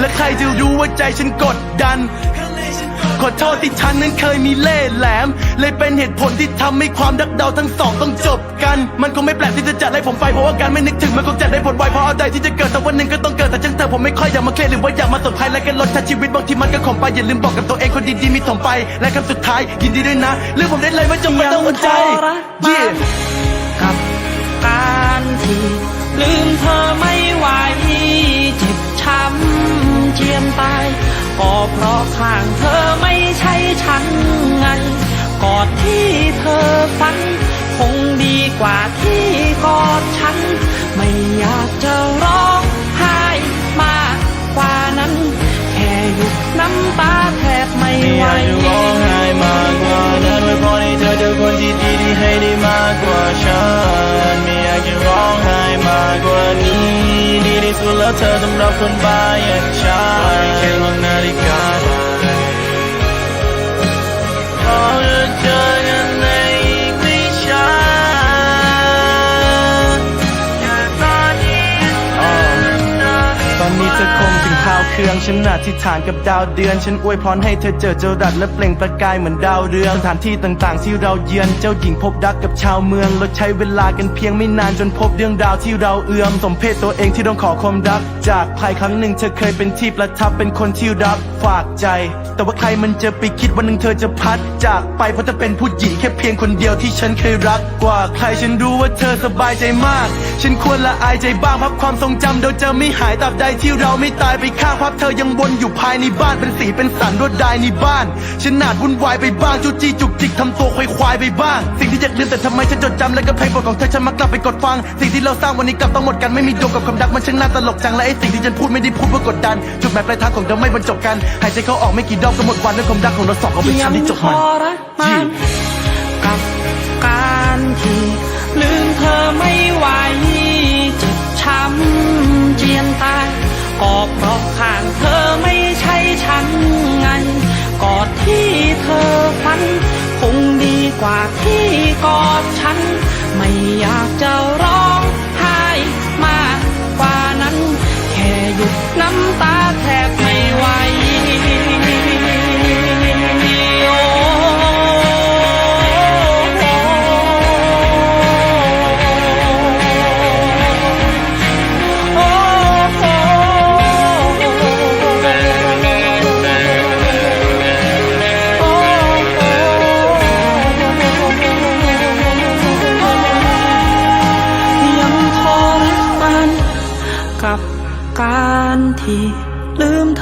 และใครจะรู้ว่าใจฉันกดดัน ขอโทษที่ฉันนั้นเคยมีเล่ห์แหลม เลยเป็นเหตุผลที่ทำให้ความรักเราทั้งสองต้องจบกัน มันคงไม่แปลกที่จะจัดให้ผมไปเพราะว่าการไม่นึกถึงมันคงจัดได้ผลไวเพราะเอาใดที่จะเกิดแต่วันหนึ่งก็ต้องเกิดแต่ฉันเธอผมไม่ค่อยอยากมาเครียดหรือว่าอยากมาสนใจและกันลดทัชีวิตบางทีมันก็ขมไปอย่าลืมบอกกับตัวเองคนดีๆมีถมไป และคำสุดท้ายยินดีด้วยนะเรื่องผมได้เลยไม่จำเป็นต้องอดใจยังกับการที่ลืมเธอไม่ไหวเจ็บ เพราะข้างเธอไม่ใช่ฉันไงกอดที่เธอฝัน คงดีกว่าที่กอดฉัน ที่สุดแล้องรับคนบายอย่างฉันแค่มองนาฬิกา ครื่องฉันอธิษฐานกับดาวเดือน ฉันอวยพรให้เธอเจอเจ้ารัดและเปล่งประกายเหมือนดาวเรืองสถานที่ต่างๆ ที่เราเยือนเจ้าหญิงพบรักกับชาวเมือง เราใช้เวลากันเพียงไม่นานจนพบเรื่องราวที่เราเอื้อมสมเพศตัวเองที่ต้องขอความรัก จากภายครั้งหนึ่งเธอเคยเป็นที่ประทับเป็นคนที่รับฝากใจ แต่ว่าใครมันจะไปคิดวันหนึ่งเธอจะพัด จากไปเพราะเธอเป็นผู้หญิงแค่เพียงคนเดียวที่ฉันเคยรักกว่าใครฉันรู้ว่าเธอสบายใจมาก ฉันควรละอายใจบ้างพับความทรงจำเดี๋ยวจะไม่หายตราบใดที่เราไม่ตายไปข้างับ เธอยังวนอยู่ภายในบ้านเป็นสีเป็นสันรวดลายในบ้าน ฉันนาดวุ่นวายไปบ้างจูจี้จุกจิกทำตัวควายควายไปบ้าง สิ่งที่อยากลืมแต่ทำไมฉันจดจำและก็เพลงโปรดของเธอฉันมักกลับไปกดฟัง สิ่งที่เราสร้างวันนี้กลับต้องหมดกันไม่มีโยงกับความรักมันช่างน่าตลกจังและไอ้สิ่งที่ฉันพูดไม่ได้พูดเพื่อกดดัน จุดหมายปลายทางของเราไม่บรรจบกันหายใจเข้าออกไม่กี่รอบก็หมดวันด้วยความรักของเราสองก็เป็นฉันที่จบมันยังทรมานกับการที่ลืมเธอไม่ไหวเจ็บช้ำเจียนตายก็เพราะ กอดฉัน ไม่อยากจะ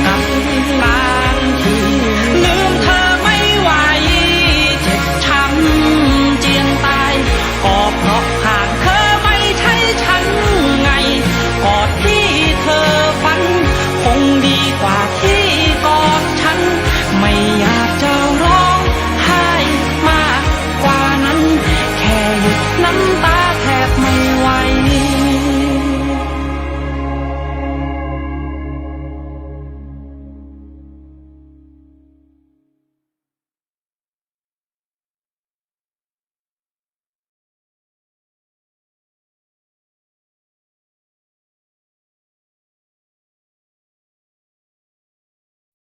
กัำตาแทบไม่ไหว